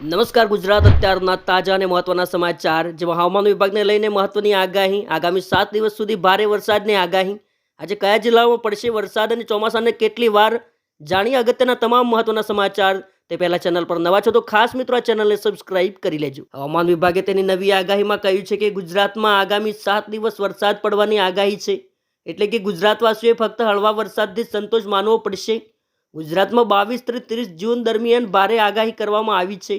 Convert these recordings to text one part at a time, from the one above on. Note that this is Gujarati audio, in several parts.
નમસ્કાર ગુજરાત, અત્યારના તાજા અને મહત્વના સમાચાર. જેમાં હવામાન વિભાગને લઈને મહત્વની આગાહી. આગામી સાત દિવસ સુધી ભારે વરસાદની આગાહી. આજે કયા જિલ્લાઓમાં પડશે વરસાદ અને ચોમાસાને કેટલી વાર? જાણીએ અગત્યના તમામ મહત્વના સમાચાર. તે પહેલા ચેનલ પર નવા છો તો ખાસ મિત્રો આ ચેનલને સબસ્ક્રાઇબ કરી લેજો. હવામાન વિભાગે તેની નવી આગાહીમાં કહ્યું છે કે ગુજરાતમાં આગામી સાત દિવસ વરસાદ પડવાની આગાહી છે. એટલે કે ગુજરાતવાસીઓએ ફક્ત હળવા વરસાદથી સંતોષ માનવો પડશે. ગુજરાતમાં બાવીસ ત્રીસ જૂન દરમિયાન ભારે આગાહી કરવામાં આવી છે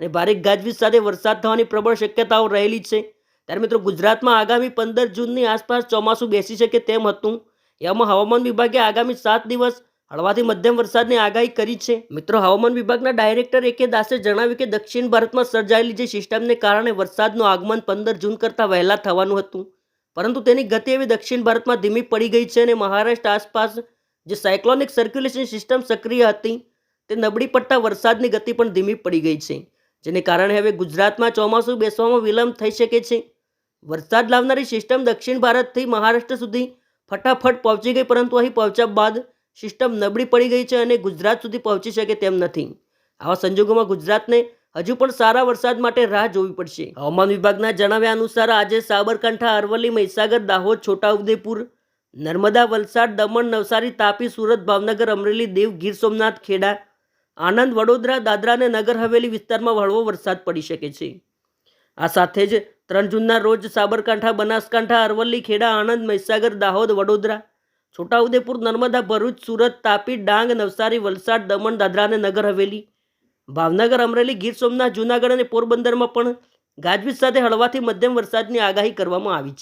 અને ભારે ગાજવીજ સાથે વરસાદ થવાની પ્રબળ શક્યતાઓ રહેલી છે. ત્યારે મિત્રો, ગુજરાતમાં આગામી પંદર જૂનની આસપાસ ચોમાસું બેસી શકે તેમ હતું. એવામાં હવામાન વિભાગે આગામી સાત દિવસ હળવાથી મધ્યમ વરસાદની આગાહી કરી છે. મિત્રો, હવામાન વિભાગના ડાયરેક્ટર એ દાસે જણાવ્યું કે દક્ષિણ ભારતમાં સર્જાયેલી જે સિસ્ટમને કારણે વરસાદનું આગમન પંદર જૂન કરતાં વહેલા થવાનું હતું. પરંતુ તેની ગતિ એવી દક્ષિણ ભારતમાં ધીમી પડી ગઈ છે અને મહારાષ્ટ્ર આસપાસ જે સાયક્લોનિક સર્ક્યુલેશન સિસ્ટમ સક્રિય હતી, તે નબળી પડતા વરસાદની ગતિ પણ ધીમી પડી ગઈ છે, જેને કારણે હવે ગુજરાતમાં ચોમાસું બેસવામાં વિલંબ થઈ શકે છે. વરસાદ લાવનારી સિસ્ટમ દક્ષિણ ભારતથી મહારાષ્ટ્ર સુધી ફટાફટ પહોંચી ગઈ, પરંતુ અહીં પહોંચ્યા બાદ સિસ્ટમ નબળી પડી ગઈ છે અને ગુજરાત સુધી પહોંચી શકે તેમ નથી. આવા સંજોગોમાં ગુજરાતને હજુ પણ સારા વરસાદ માટે રાહ જોવી પડશે. હવામાન વિભાગના જણાવ્યા અનુસાર આજે સાબરકાંઠા, અરવલ્લી, મહીસાગર, દાહોદ, છોટાઉદેપુર નર્મદા વલસાડ, દમણ, નવસારી, તાપી, સુરત, ભાવનગર, અમરેલી, દેવ, ગીર સોમનાથ, ખેડા, આણંદ, વડોદરા, દાદરા અને નગર હવેલી વિસ્તારમાં હળવો વરસાદ પડી શકે છે. આ સાથે જ ત્રણ જૂનના રોજ સાબરકાંઠા, બનાસકાંઠા, અરવલ્લી, ખેડા, આણંદ, મહીસાગર, દાહોદ, વડોદરા, છોટાઉદેપુર, નર્મદા, ભરૂચ, સુરત, તાપી, ડાંગ, નવસારી, વલસાડ, દમણ, દાદરા અને નગર હવેલી, ભાવનગર, અમરેલી, ગીર સોમનાથ, જૂનાગઢ અને પોરબંદરમાં પણ ગાજવીજ સાથે હળવાથી મધ્યમ વરસાદની આગાહી કરવામાં આવી છે.